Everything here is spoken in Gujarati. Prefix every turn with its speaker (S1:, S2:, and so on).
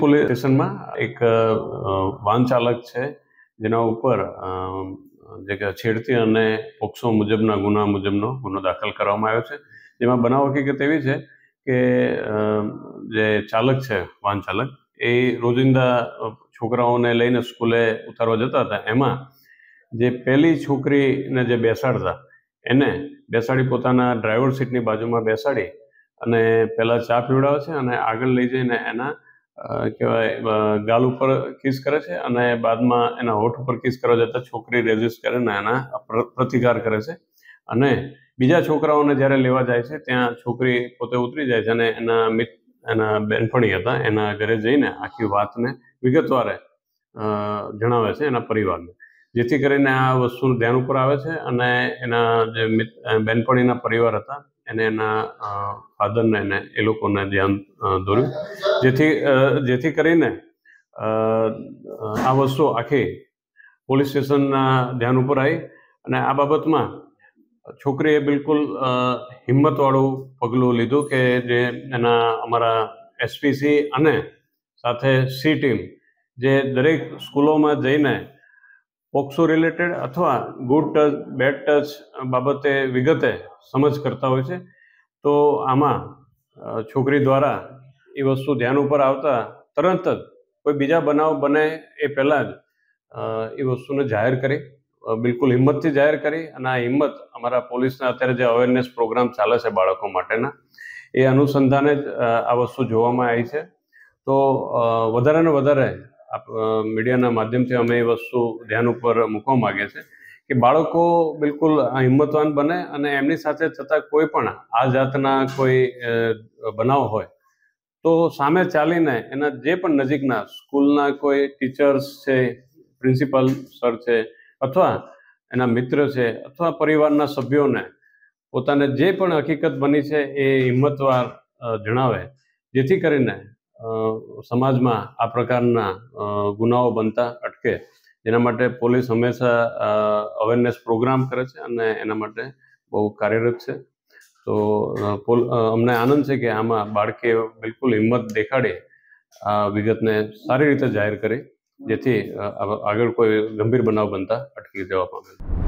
S1: પોલીસ સ્ટેશનમાં એક વાહન ચાલક છે, જેના ઉપર જે કે છેડતી અને પોક્સો મુજબના ગુના મુજબનો ગુનો દાખલ કરવામાં આવ્યો છે. જેમાં બનાવ હકીકત એવી છે કે જે ચાલક છે, વાહન ચાલક, એ રોજિંદા છોકરાઓને લઈને સ્કૂલે ઉતારવા જતા હતા. એમાં જે પહેલી છોકરીને જે બેસાડતા, એને બેસાડી પોતાના ડ્રાઈવર સીટની બાજુમાં બેસાડી અને પહેલાં ચા પીવડાવે છે અને આગળ લઈ જઈને એના કહેવાય ગાલ ઉપર કિસ કરે છે અને બાદમાં એના હોઠ ઉપર કિસ કરવા જતાં છોકરી રેઝિસ્ટ કરીને એના પ્ર- પ્રતિકાર કરે છે. અને બીજા છોકરાઓને જ્યારે લેવા જાય છે, ત્યાં છોકરી પોતે ઉતરી જાય છે અને એના મિત, એના બેનપણી હતા, એના ઘરે જઈને આખી વાતને વિગતવારે જણાવે છે એના પરિવારને. જેથી કરીને આ વસ્તુનું ધ્યાન ઉપર આવે છે અને એના જે બેનપણીના પરિવાર હતા એને એના ફાધરને એને એ લોકોને ધ્યાન દોર્યું. જેથી જેથી કરીને આ વસ્તુ આખી પોલીસ સ્ટેશનના ધ્યાન ઉપર આવી અને આ બાબતમાં છોકરીએ બિલકુલ હિંમતવાળું પગલું લીધું કે જે એના અમારા એસપીસી અને સાથે સી ટીમ જે દરેક સ્કૂલોમાં જઈને પોક્સો રિલેટેડ અથવા ગુડ ટચ બેડ ટચ બાબતે વિગતે સમજ કરતા હોય છે. તો આમાં છોકરી દ્વારા એ વસ્તુ ધ્યાન ઉપર આવતા તરત જ કોઈ બીજા બનાવ બને એ પહેલાં જ એ વસ્તુને જાહેર કરી બિલકુલ હિંમતથી જાહેર કરી અને આ હિંમત અમારા પોલીસના અત્યારે જે અવેરનેસ પ્રોગ્રામ ચાલે છે બાળકો માટેના, એ અનુસંધાને જ આ વસ્તુ જોવામાં આવી છે. તો વધારે ને વધારે મીડિયાના માધ્યમથી અમે એ વસ્તુ ધ્યાન ઉપર મૂકવા માગીએ છીએ કે બાળકો બિલકુલ હિંમતવાન બને અને એમની સાથે થતા કોઈ પણ આ જાતના કોઈ બનાવ હોય, તો સામે ચાલીને એના જે પણ નજીકના સ્કૂલના કોઈ ટીચર્સ છે, પ્રિન્સિપલ સર છે, અથવા એના મિત્ર છે, અથવા પરિવારના સભ્યોને પોતાને જે પણ હકીકત બની છે એ હિંમતવાર જણાવે, જેથી કરીને સમાજમાં આ પ્રકારના ગુનાઓ બનતા અટકે. એના માટે પોલીસ હંમેશા અવેરનેસ પ્રોગ્રામ કરે છે અને એના માટે બહુ કાર્યરત છે. તો અમને આનંદ છે કે આમાં બાળકે બિલકુલ હિંમત દેખાડી આ વિગતને સારી રીતે જાહેર કરી, જેથી આગળ કોઈ ગંભીર બનાવ બનતા અટકી જવા પામે